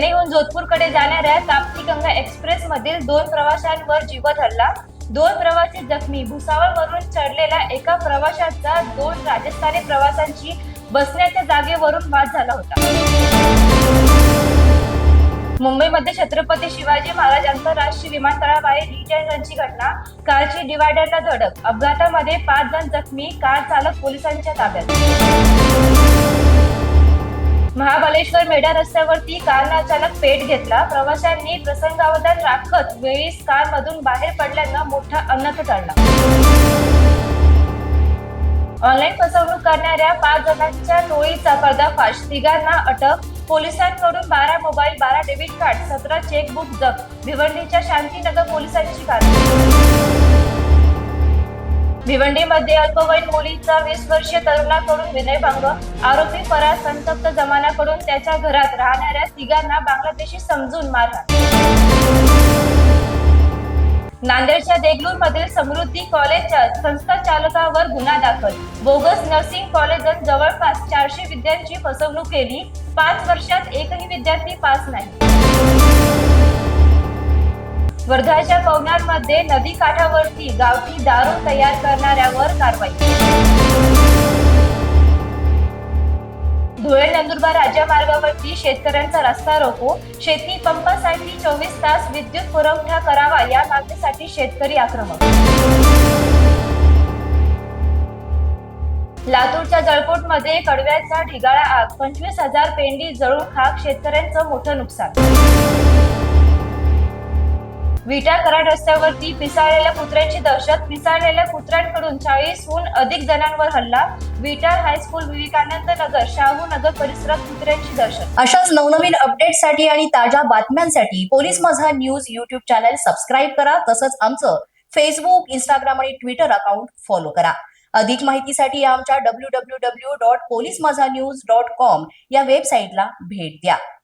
जोधपूरकडे जाणाऱ्या ताप्ती गंगा एक्सप्रेस मधील दोन प्रवाशांवर जीवत हल्ला. दोन प्रवासी जखमी. भुसावळवरून चढलेल्या एका प्रवाशाचा दोन राजस्थानी प्रवाशांची बसण्याच्या जागेवरून वाद झाला होता. मुंबईमध्ये छत्रपती शिवाजी महाराज आंतरराष्ट्रीय विमानतळाबाहेर रिटायरची घटना. कारची डिवायडरला धडक. अपघातामध्ये पाच जण जखमी. कार चालक पोलिसांच्या ताब्यात. महाबळेश्वर मेढा रस्त्यावरती कारनं अचानक पेट घेतला. प्रवाशांनी प्रसंगावधान राखत वेळीच कार मधून बाहेर पडल्यानं मोठा अनर्थ टळला. ऑनलाईन फसवणूक करणाऱ्या पाच जणांच्या टोळीचा पर्दाफाश. तिघांना अटक. पोलिसांकडून बारा मोबाईल बारा डेबिट कार्ड सतरा चेकबुक जप्त. भिवंडीच्या शांतीनगर पोलिसांची कारवाई. भिवंडीमध्ये अल्पवयीन मुलीचा वीस वर्षीय तरुणाकडून विनयभंग. आरोपी फरार संतप्त जमानाकडून त्याच्या घरात राहणाऱ्या तिघांना बांगलादेशी समजून मारहाण. नांदेडच्या देगलूर मधील समृद्धी कॉलेजच्या संस्था चालकावर गुन्हा दाखल. बोगस नर्सिंग कॉलेजात जवळपास चारशे विद्यार्थ्यांची फसवणूक केली. पाच वर्षात एकही विद्यार्थी पास नाही. वर्धाच्या पवनारमध्ये नदी काठावरती गावठी दारू तयार करणाऱ्यावर कारवाई. धुळे नंदुरबार राज्यमार्गावरती शेतकऱ्यांचा रस्ता रोको शेती पंपासाठी चोवीस तास विद्युत पुरवठा करावा या मागणीसाठी शेतकरी आक्रमक. लातूरच्या जळकोटमध्ये कडव्याचा ढिगाळा आग पंचवीस हजार पेंडी जळून खाक शेतकऱ्यांचं मोठं नुकसान. विटा कराड रस्त्यावरती पिसाळलेल्या कुत्र्यांची दहशत. पिसाळलेल्या कुत्र्यांकडून चाळीसहून अधिक जणांवर हल्ला. विटा हायस्कूल विवेकानंद नगर शाहू नगर परिसरात कुत्र्यांची दहशत. अशाच नवनवीन अपडेटसाठी आणि ताज्या बातम्यांसाठी police Majha news YouTube channel subscribe करा. तसंच आमचं फेसबुक इंस्टाग्राम आणि ट्विटर अकाउंट फॉलो करा. अधिक माहितीसाठी आमच्या W W W dot police Majha news dot com या वेबसाईटला भेट द्या.